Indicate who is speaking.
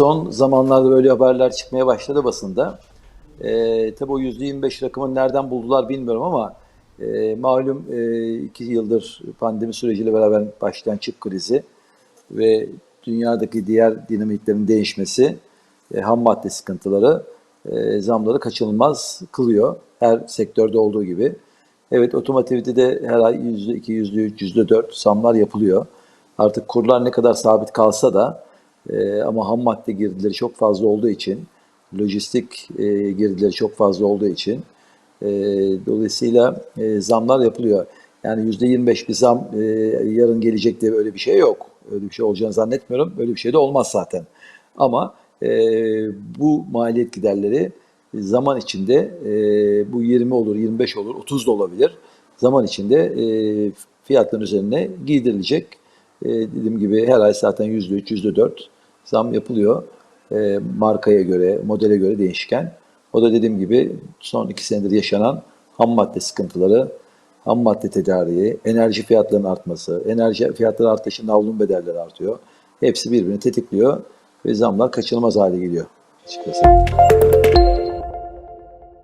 Speaker 1: Son zamanlarda böyle haberler çıkmaya başladı basında. Ee, tabii o %25 rakamını nereden buldular bilmiyorum ama e, malum e, iki yıldır pandemi süreciyle beraber başlayan çip krizi ve dünyadaki diğer dinamiklerin değişmesi, e, ham madde sıkıntıları e, zamları kaçınılmaz kılıyor. Her sektörde olduğu gibi. Evet otomotivde de her ay %2, %3, %4 zamlar yapılıyor. Artık kurlar ne kadar sabit kalsa da e, ama ham madde girdileri çok fazla olduğu için, lojistik e, girdileri çok fazla olduğu için e, dolayısıyla e, zamlar yapılıyor. Yani %25 bir zam e, yarın gelecek diye öyle bir şey yok. Öyle bir şey olacağını zannetmiyorum. Öyle bir şey de olmaz zaten. Ama e, bu maliyet giderleri zaman içinde e, bu 20 olur, 25 olur, 30 da olabilir. Zaman içinde e, fiyatların üzerine giydirilecek. E, dediğim gibi her ay zaten %3, %4 zam yapılıyor. E, markaya göre, modele göre değişken. O da dediğim gibi son iki senedir yaşanan ham madde sıkıntıları, ham madde tedariği, enerji fiyatlarının artması, enerji fiyatları artışında avlum bedelleri artıyor. Hepsi birbirini tetikliyor ve zamlar kaçınılmaz hale geliyor açıkçası.